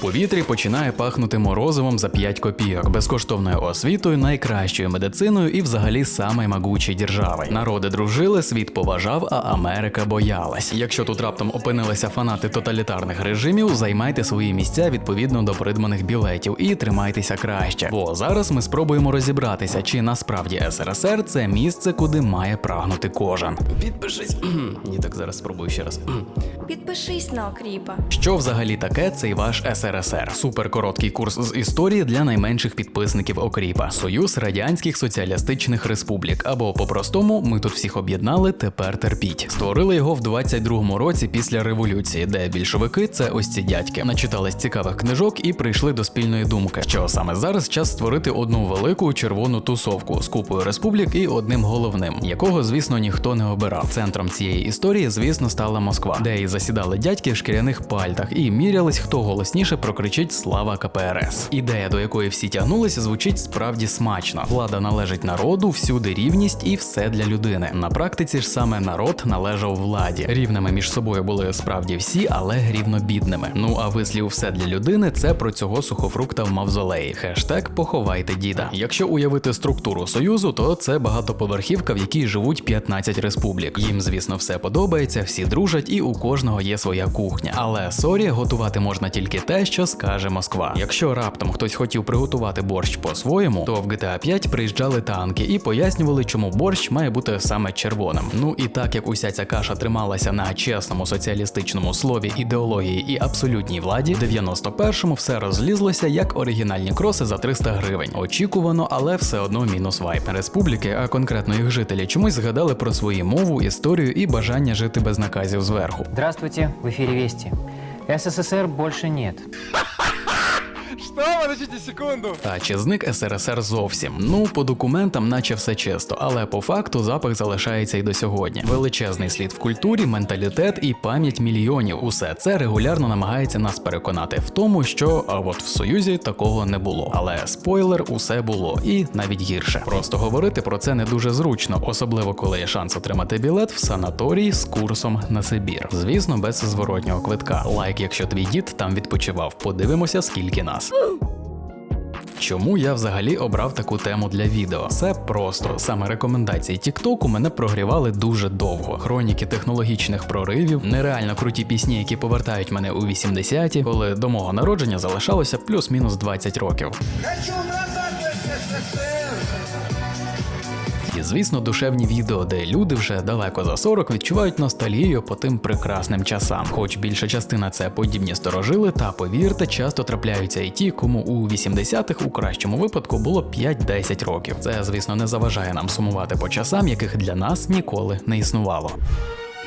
повітрі починає пахнути морозивом за 5 копійок, безкоштовною освітою, найкращою медициною і взагалі самою могучою державою. Народи дружили, світ поважав, а Америка боялась. Якщо тут раптом опинилися фанати тоталітарних режимів, займайте свої місця відповідно до придбаних білетів і тримайтеся краще. Бо зараз ми спробуємо розібратися, чи насправді СРСР це місце, куди має прагнути кожен. Підпишись. Ні, так зараз спробую ще раз. Підпишись на окріпа. Що взагалі таке цей ваш СРСР? Суперкороткий курс з історії для найменших підписників Окріпа. Союз Радянських Соціалістичних Республік. Або по-простому, ми тут всіх об'єднали, тепер терпіть. Створили його в 22-му році після революції, де більшовики це ось ці дядьки. Начитались цікавих книжок і прийшли до спільної думки, що саме зараз час створити одну велику червону тусовку з купою республік і одним головним, якого, звісно, ніхто не обирав. Центром цієї історії, звісно, стала Москва, де і засідали дядьки в шкіряних пальтах і мірялись, хто голосніше прокричить Слава КПРС. Ідея, до якої всі тягнулися, звучить справді смачно. Влада належить народу, всюди рівність і все для людини. На практиці ж саме народ належав владі. Рівними між собою були справді всі, але рівно бідними. Ну а вислів все для людини це про цього сухофрукта в мавзолеї. Хештег поховайте діда. Якщо уявити структуру союзу, то це багатоповерхівка, в якій живуть 15 республік. Їм, звісно, все подобається, всі дружать, і у кожного є своя кухня. Але сорі, готувати можна тільки те, що скаже Москва. Якщо раптом хтось хотів приготувати борщ по-своєму, то в GTA 5 приїжджали танки і пояснювали, чому борщ має бути саме червоним. Ну і так як уся ця каша трималася на чесному соціалістичному слові, ідеології і абсолютній владі, в 91-му все розлізлося як оригінальні кроси за 300 гривень. Очікувано, але все одно мінус вайп. Республіки, а конкретно їх жителі, чомусь згадали про свою мову, історію і бажання жити без наказів зверху. Здравствуйте, в эфире Вести. СССР больше нет. Что? Подождите секунду. Та чи зник СРСР зовсім? Ну, по документам, наче все чисто, але по факту запах залишається й до сьогодні. Величезний слід в культурі, менталітет і пам'ять мільйонів. Усе це регулярно намагається нас переконати в тому, що а от в Союзі такого не було. Але спойлер, усе було, і навіть гірше. Просто говорити про це не дуже зручно, особливо коли є шанс отримати білет в санаторій з курсом на Сибір. Звісно, без зворотнього квитка. Лайк, якщо твій дід там відпочивав. Подивимося, скільки нас. Чому я взагалі обрав таку тему для відео? Все просто саме рекомендації Тіктоку мене прогрівали дуже довго. Хроніки технологічних проривів, нереально круті пісні, які повертають мене у 80-ті, коли до мого народження залишалося плюс-мінус 20 років. І звісно, душевні відео, де люди вже далеко за 40 відчувають ностальгію по тим прекрасним часам. Хоч більша частина це подібні сторожили, та повірте, часто трапляються і ті, кому у 80-х у кращому випадку було 5-10 років. Це, звісно, не заважає нам сумувати по часам, яких для нас ніколи не існувало.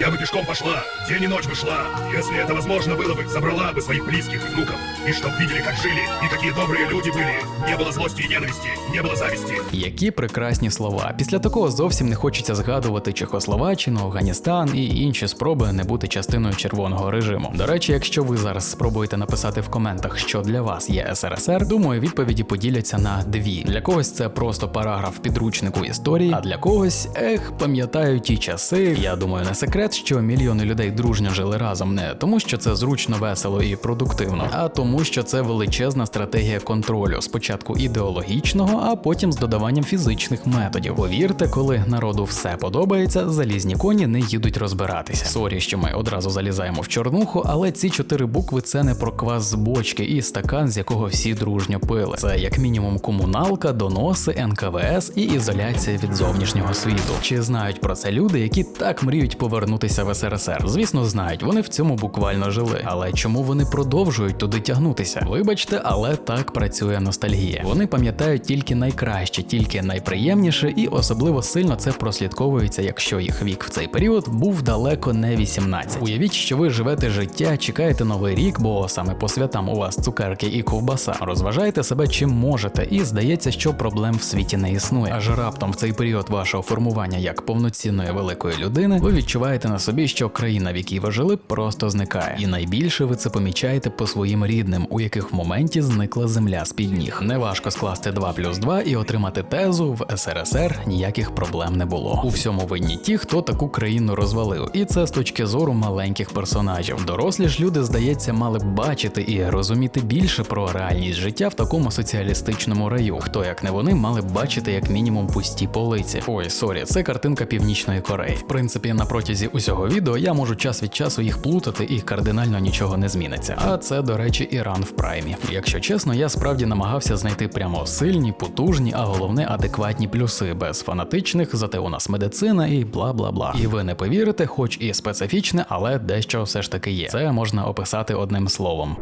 Я бы пешком пошла, день и ночь бы шла. Если это возможно было бы, забрала бы своих близких и внуков. И чтоб видели, как жили, и какие добрые люди были. Не было злости и ненависти, не было зависти. Які прекрасні слова. Після такого зовсім не хочеться згадувати Чехословаччину, Афганістан і інші спроби не бути частиною червоного режиму. До речі, якщо ви зараз спробуєте написати в коментах, що для вас є СРСР, думаю, відповіді поділяться на дві. Для когось це просто параграф в підручнику історії, а для когось ех, пам'ятаю ті часи. Я думаю, не секрет, що мільйони людей дружньо жили разом не тому, що це зручно, весело і продуктивно, а тому, що це величезна стратегія контролю, спочатку ідеологічного, а потім з додаванням фізичних методів. Повірте, коли народу все подобається, залізні коні не їдуть розбиратися. Сорі, що ми одразу залізаємо в чорнуху, але ці чотири букви це не про квас з бочки і стакан, з якого всі дружньо пили. Це як мінімум комуналка, доноси, НКВС і ізоляція від зовнішнього світу. Чи знають про це люди, які так мріють повернутися в СРСР? Звісно, знають, вони в цьому буквально жили. Але чому вони продовжують туди тягнутися? Вибачте, але так працює ностальгія. Вони пам'ятають тільки найкраще, тільки найприємніше, і особливо сильно це прослідковується, якщо їх вік в цей період був далеко не 18. Уявіть, що ви живете життя, чекаєте новий рік, бо саме по святам у вас цукерки і ковбаса. Розважаєте себе чим можете, і здається, що проблем в світі не існує. Аж раптом в цей період вашого формування як повноцінної великої людини ви відчуваєте відчуваєте на собі, що країна, в якій ви жили, просто зникає. І найбільше ви це помічаєте по своїм рідним, у яких в моменті зникла земля з під ніг. Неважко скласти 2 плюс 2 і отримати тезу в СРСР ніяких проблем не було. У всьому винні ті, хто таку країну розвалив. І це з точки зору маленьких персонажів. Дорослі ж люди, здається, мали б бачити і розуміти більше про реальність життя в такому соціалістичному раю. Хто як не вони мали б бачити як мінімум пусті полиці. Ой, сорі, це картинка Північної Кореї. В принципі, на протязі усього відео я можу час від часу їх плутати і кардинально нічого не зміниться. А це, до речі, Іран в праймі. Якщо чесно, я справді намагався знайти прямо сильні, потужні, а головне адекватні плюси без фанатичних, зате у нас медицина і бла бла бла. І ви не повірите, хоч і специфічне, але дещо все ж таки є. Це можна описати одним словом.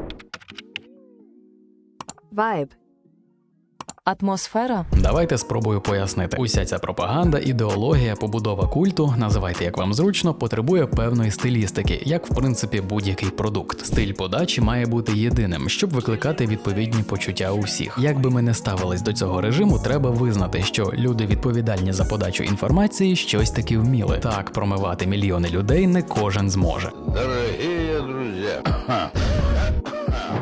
Vibe. Атмосфера Давайте спробую пояснити. Уся ця пропаганда, ідеологія, побудова культу, називайте як вам зручно, потребує певної стилістики, як в принципі будь-який продукт. Стиль подачі має бути єдиним, щоб викликати відповідні почуття у всіх. Як би ми не ставились до цього режиму, треба визнати, що люди відповідальні за подачу інформації щось таки вміли. Так промивати мільйони людей не кожен зможе. Дорогие друзья,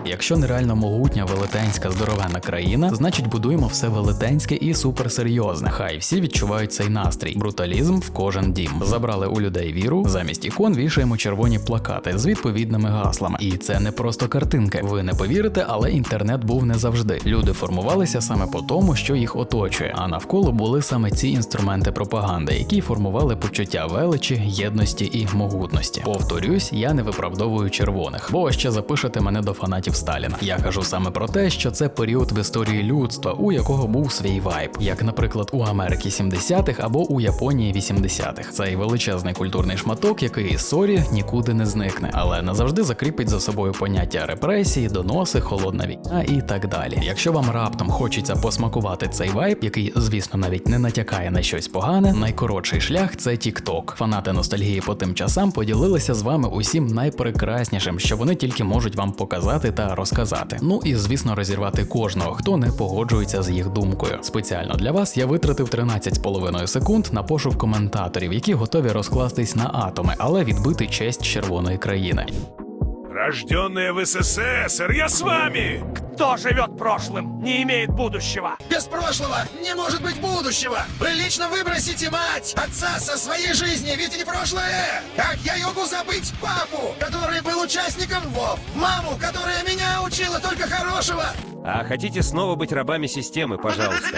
Якщо нереально могутня велетенська здоровенна країна, значить будуємо все велетенське і суперсерйозне. Хай всі відчувають цей настрій. Бруталізм в кожен дім. Забрали у людей віру. Замість ікон вішаємо червоні плакати з відповідними гаслами. І це не просто картинки. Ви не повірите, але інтернет був не завжди. Люди формувалися саме по тому, що їх оточує. А навколо були саме ці інструменти пропаганди, які формували почуття величі, єдності і могутності. Повторюсь, я не виправдовую червоних, бо ще запишете мене до фанатів Сталіна. Я кажу саме про те, що це період в історії людства, у якого був свій вайб, як, наприклад, у Америки 70-х або у Японії 80-х. Цей величезний культурний шматок, який сорі нікуди не зникне, але назавжди закріпить за собою поняття репресії, доноси, холодна війна і так далі. Якщо вам раптом хочеться посмакувати цей вайб, який, звісно, навіть не натякає на щось погане, найкоротший шлях це TikTok. Фанати ностальгії по тим часам поділилися з вами усім найпрекраснішим, що вони тільки можуть вам показати та розказати. Ну і звісно, розірвати кожного, хто не погоджується з їх думкою. Спеціально для вас я витратив 13,5 секунд на пошук коментаторів, які готові розкластись на атоми, але відбити честь червоної країни. Рожденные в СССР, я с вами! Кто живет прошлым, не имеет будущего. Без прошлого не может быть будущего. Вы лично выбросите мать, отца со своей жизни, ведь не прошлое. Как я могу забыть папу, который был участником ВОВ, маму, которая меня учила только хорошего. А хотите снова быть рабами системы, пожалуйста.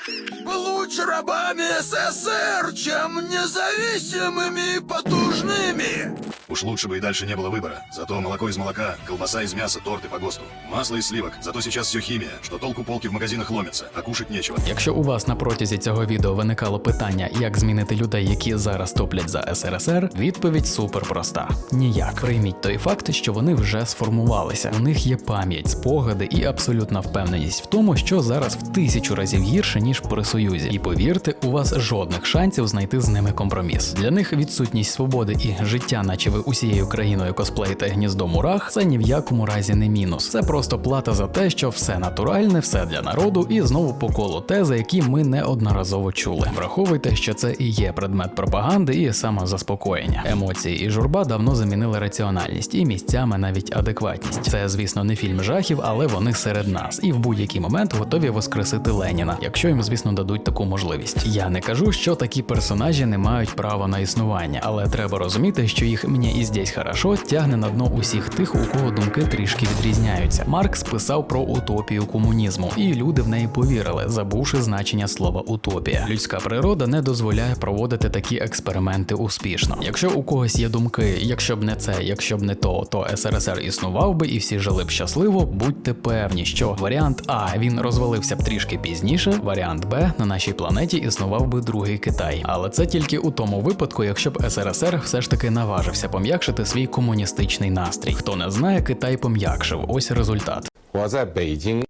Лучше рабами СССР, чем независимыми и потужными. Уж лучше бы и дальше не было выбора. Зато молоко из молока, колбаса из мяса, торты по ГОСТу. Масло из сливок. Зато сейчас все химия, что толку полки в магазинах ломятся, а кушать нечего. Якщо у вас на протязі цього відео виникало питання, як змінити людей, які зараз топлять за СРСР, відповідь супер проста: ніяк. Прийміть той факт, що вони вже сформувалися. У них є пам'ять, спогади і абсолютна впевненість в тому, що зараз в тисячу разів гірше ніж при союзі. І повірте, у вас жодних шансів знайти з ними компроміс. Для них відсутність свободи і життя, наче ви усією країною косплеїте гніздо мурах, це ні в якому разі не мінус. Це просто плата за те, що все натуральне, все для народу, і знову по колу тези, які ми неодноразово чули. Враховуйте, що це і є предмет пропаганди і самозаспокоєння. Емоції і журба давно замінили раціональність і місцями навіть адекватність. Це, звісно, не фільм жахів, але вони серед нас і в будь-який момент готові воскресити Леніна, якщо їм, звісно, дадуть таку можливість. Я не кажу, що такі персонажі не мають права на існування, але треба розуміти, що їх мені і здесь хорошо тягне на дно усіх тих, у кого думки трішки відрізняються. Маркс писав про утопію комунізму, і люди в неї повірили, забувши значення слова утопія. Людська природа не дозволяє проводити такі експерименти успішно. Якщо у когось є думки, якщо б не це, якщо б не то, то СРСР існував би і всі жили б щасливо. Будьте певні, що варіант А він розвалився б трішки пізніше. Варіант Б на нашій планеті існував би другий Китай. Але це тільки у тому випадку, якщо б СРСР все ж таки наважився пом'якшити свій комуністичний настрій. Хто не знає, Китай пом'якшив. Ось результат. 我在北京。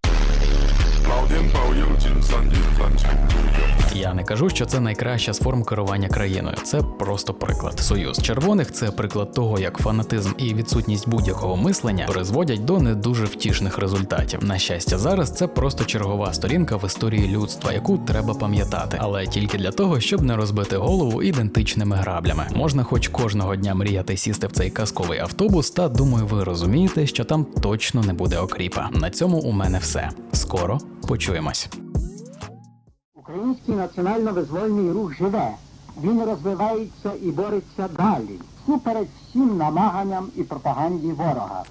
某 Я не кажу, що це найкраща з форм керування країною. Це просто приклад. Союз червоних це приклад того, як фанатизм і відсутність будь-якого мислення призводять до не дуже втішних результатів. На щастя, зараз це просто чергова сторінка в історії людства, яку треба пам'ятати, але тільки для того, щоб не розбити голову ідентичними граблями. Можна, хоч кожного дня мріяти сісти в цей казковий автобус, та думаю, ви розумієте, що там точно не буде окріпа. На цьому у мене все. Скоро почуємось. Український національно-визвольний рух живе. Він розвивається і бореться далі, Супереч всім намаганням і пропаганді ворога.